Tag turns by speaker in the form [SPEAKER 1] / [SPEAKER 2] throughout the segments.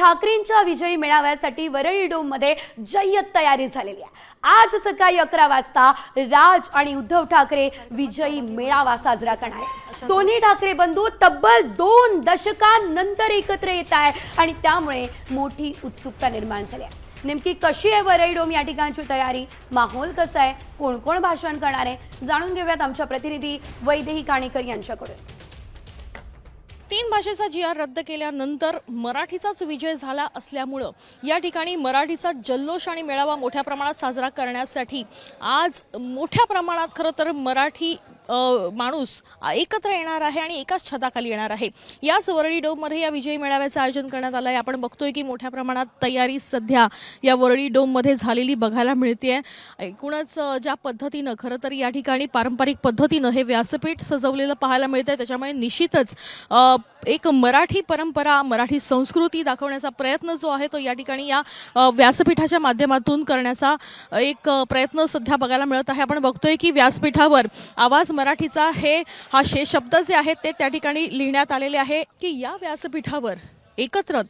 [SPEAKER 1] ठाकरेंच्या विजयी मेळाव्यासाठी वरळी डोममध्ये जय्यत तयारी झालेली आहे. आज सकाळी अकरा वाजता राज आणि उद्धव ठाकरे विजयी मेळावा साजरा करणार आहे दोन्ही ठाकरे बंधू तब्बल दोन दशकांनंतर एकत्र येत आहे आणि त्यामुळे मोठी उत्सुकता निर्माण झाली आहे. नेमकी कशी आहे वरई डोम या ठिकाणची तयारी? माहोल कसा आहे? कोण कोण भाषण करणार आहे? जाणून घेऊयात आमच्या प्रतिनिधी वैदेही काणेकर यांच्याकडून.
[SPEAKER 2] तीन भाषेचा जी आर रद्द केल्यानंतर मराठीचाच विजय झाला असल्यामुळं या ठिकाणी मराठीचा जल्लोष आणि मेळावा मोठ्या प्रमाणात साजरा करण्यासाठी आज मोठ्या प्रमाणात खरं तर मराठी माणूस एकत्र येणार आहे आणि एकाच छताखाली येणार आहे. याच वरळी डोममध्ये या विजयी मेळाव्याचं आयोजन करण्यात आलं आहे आपण बघतोय की मोठ्या प्रमाणात तयारी सध्या या वरळी डोममध्ये झालेली बघायला मिळते एकूणच ज्या पद्धतीनं खरं तर या ठिकाणी पारंपरिक पद्धतीनं हे व्यासपीठ सजवलेलं पाहायला मिळतंय. त्याच्यामुळे निश्चितच एक मराठी परंपरा मराठी संस्कृती दाखवण्याचा प्रयत्न जो आहे तो या ठिकाणी या व्यासपीठाच्या माध्यमातून करण्याचा एक प्रयत्न सध्या बघायला मिळत आहे. आपण बघतोय की व्यासपीठावर आवाज मराठीचा हे हा शे शब्द जे आहेत ते त्या ठिकाणी लिहिण्यात आलेले आहे की या व्यासपीठावर एकत्र.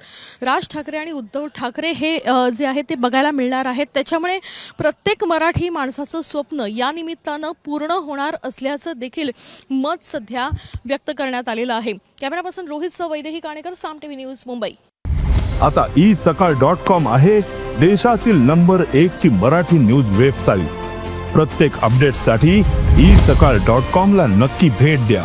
[SPEAKER 2] राज ठाकरे आणि उद्धव ठाकरे हे जे आहे ते बघायला मिळणार आहेत. त्याच्यामुळे प्रत्येक मराठी माणसाचं स्वप्न या निमित्तानं पूर्ण होणार असल्याचं देखील मत सध्या व्यक्त करण्यात आलेलं आहे. कॅमेरापासून रोहित सवैदेही काणेकर साम टीव्ही न्यूज मुंबई.
[SPEAKER 3] आता ई सकाळ डॉट कॉम आहे देशातील नंबर एक ची मराठी न्यूज वेबसाईट. प्रत्येक अपडेटसाठी ई सकाळ डॉट कॉम ला नक्की भेट द्या.